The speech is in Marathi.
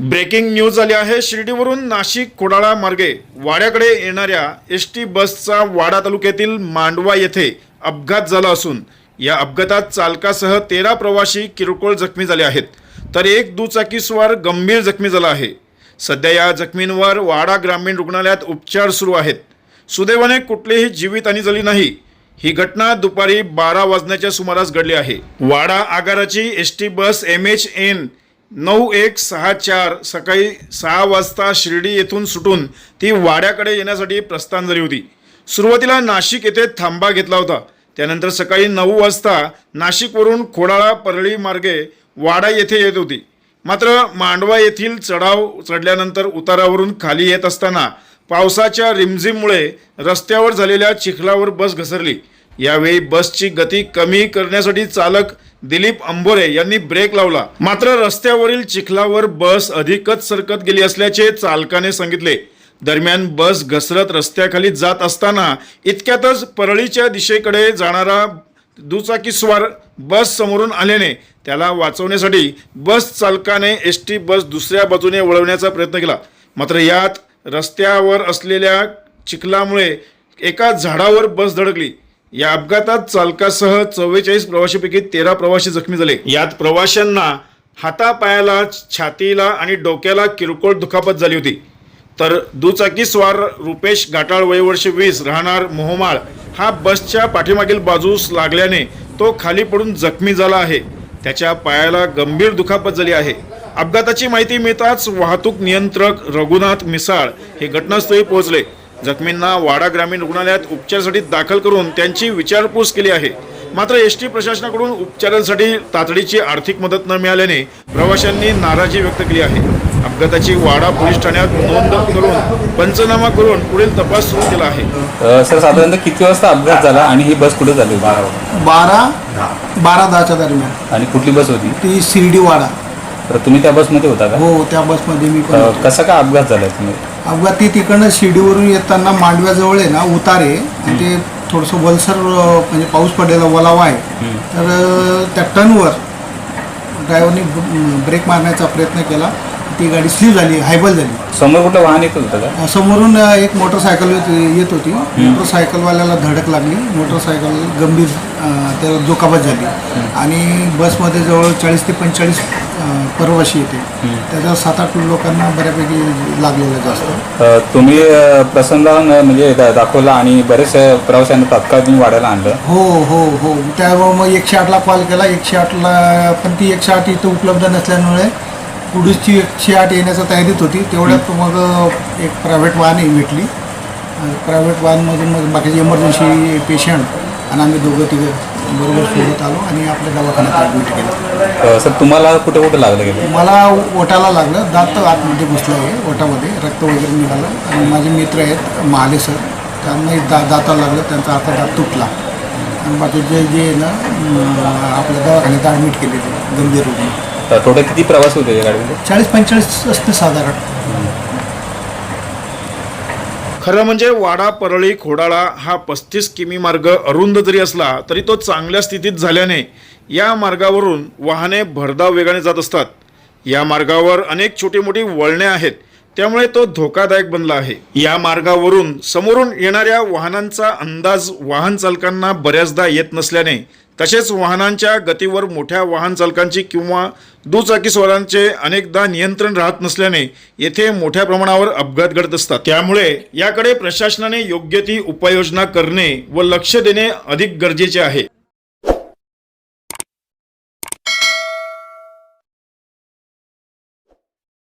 ब्रेकिंग न्यूज आली आहे. शिर्डीवरून नाशिक कोडाळा मार्गे वाड्याकडे येणाऱ्या एस टी बसचा वाडा तालुक्यातील मांडवा येथे अपघात झाला असून या अपघातात चालकासह तेरा प्रवासी किरकोळ जखमी झाले आहेत. तर एक दुचाकीस्वार गंभीर जखमी झाला आहे. सध्या या जखमींवर वाडा ग्रामीण रुग्णालयात उपचार सुरू आहेत. सुदैवाने कुठलीही जीवितहानी झाली नाही. ही घटना दुपारी बारा वाजण्याच्या सुमारास घडली आहे. Wada आगाराची S T bus M H N नऊ एक सहा चार सकाळी सहा वाजता शिर्डी येथून सुटून ती वाड्याकडे येण्यासाठी प्रस्थान झाली होती. सुरुवातीला नाशिक येथे थांबा घेतला होता. त्यानंतर सकाळी नऊ वाजता नाशिकवरून खोडाळा परळी मार्गे वाडा येथे येत होती. मात्र मांडवा येथील चढाव चढल्यानंतर उतारावरून खाली येत असताना पावसाच्या रिमझिममुळे रस्त्यावर झालेल्या चिखलावर बस घसरली. यावेळी बसची गती कमी करण्यासाठी चालक दिलीप अंबोरे यांनी ब्रेक लावला. मात्र रस्त्यावरील चिखलावर बस अधिकच सरकत गेली असल्याचे चालकाने सांगितले. दरम्यान बस घसरत रस्त्याखाली जात असताना इतक्यातच परळीच्या दिशेकडे जाणारा दुचाकीस्वार बस समोरून आल्याने त्याला वाचवण्यासाठी बस चालकाने एस टी बस दुसऱ्या बाजूने वळवण्याचा प्रयत्न केला. मात्र यात रस्त्यावर असलेल्या चिखलामुळे एका झाडावर बस धडकली. या अपघातात चालकासह चव्वेचाळीस प्रवाशांपैकी तेरा प्रवासी जखमी झाले. यात प्रवाशांना हातापायाला छातीला आणि डोक्याला किरकोळ दुखापत झाली होती. तर दुचाकी स्वार रुपेश घाटाळ वय वर्ष वीस राहणार मोहमाळ हा बसच्या पाठीमागील बाजूस लागल्याने तो खाली पडून जखमी झाला आहे. त्याच्या पायाला गंभीर दुखापत झाली आहे. अपघाताची माहिती मिळताच वाहतूक नियंत्रक रघुनाथ मिसाळ हे घटनास्थळी पोहोचले. जखमींना वाडा ग्रामीण रुग्णालयात उपचारासाठी दाखल करून त्यांची विचारपूस केली आहे. मात्र एस टी प्रशासनाकडून उपचारांसाठी तातडीची आर्थिक मदत न मिळाल्याने प्रवाशांनी नाराजी व्यक्त केली आहे. अपघाताची वाडा पोलीस ठाण्यात नोंद करून पंचनामा करून पुढील तपास सुरू केला आहे. सर साधारणतः किती वाजता अपघात झाला आणि ही बस कुठे झाली होती? बारा बारा? दहाच्या दरम्यान. आणि कुठली बस होती? ती शिर्डीवाडा तर तुम्ही त्या बसमध्ये होता का? हो त्या बसमध्ये मी. कसा का अपघात झाला तुम्ही? अपघात ती तिकडनं शिर्डीवरून येताना मांडव्याजवळ आहे ना उतार. आणि ते थोडंसं वलसर म्हणजे पाऊस पडलेला ओलावा आहे. तर त्या टर्नवर ड्रायव्हरनी ब्रेक मारण्याचा प्रयत्न केला. ती गाडी स्लीव झाली हायबल झाली. समोर कुठलं वाहन येत होतं का? समोरून एक मोटरसायकल येत येत होती. मोटरसायकलवाल्याला धडक लागली. मोटरसायकल गंभीर त्याला दुखापत झाली. आणि बसमध्ये जवळ चाळीस ते पंचेचाळीस अ, प्रवासी येते. त्याच्यावर सात आठ लोकांना बऱ्यापैकी लागलेलं जास्त. अ, तुम्ही अ, न- म्हणजे दा- दाखवला आणि बरेच अ, प्रवाशांना तात्काळ तुम्ही वाढायला आणलं. हो हो हो. त्यामुळे मग एकशे आठला कॉल केला. एकशे आठला पण ती एकशे आठ इथं उपलब्ध नसल्यामुळे पुढची एकशे आठ येण्याच्या तयारीत होती. तेवढ्यात मग एक प्रायव्हेट वाहनही भेटली. प्रायव्हेट वाहनमधून मग बाकीचे इमर्जन्सी पेशंट आणि आम्ही दोघं तिघं बरोबर सोबत आलो आणि आपल्या दवाखान्यात ॲडमिट केलं. सर तुम्हाला कुठे कुठे लागलं गेलं? मला ओटाला लागलं. दात आतमध्ये घुसलं आहे ओटामध्ये. रक्त वगैरे निघालं. आणि माझे मित्र आहेत महाले सर. त्यांनाही दा दाताला लागलं. त्यांचा आता दात तुटला. आणि बाकी जे जे आहे ना आपल्या दवाखान्यात ॲडमिट केले गंभीर रुग्ण. टोटल किती प्रवासी होते या गाडीमध्ये? चाळीस पंचेचाळीस असते साधारण. खरं म्हणजे वाडा परळी खोडाळा हा पस्तीस किमी मार्ग अरुंद जरी असला तरी तो चांगल्या स्थितीत झाल्याने या मार्गावरून वाहने भरधाव वेगाने जात असतात. या मार्गावर अनेक छोटी मोठी वळणे आहेत. त्यामुळे तो धोकादायक बनला आहे. या मार्गावरून समोरून येणाऱ्या वाहनांचा अंदाज वाहन चालकांना बऱ्याचदा येत नसल्याने तसेच वाहनांच्या गतीवर मोठ्या वाहन चालकांची किंवा दुचाकीस्वारांचे अनेकदा नियंत्रण राहत नसल्याने येथे मोठ्या प्रमाणावर अपघात घडत असतात. त्यामुळे याकडे प्रशासनाने योग्य ती उपाययोजना करणे व लक्ष देणे अधिक गरजेचे आहे.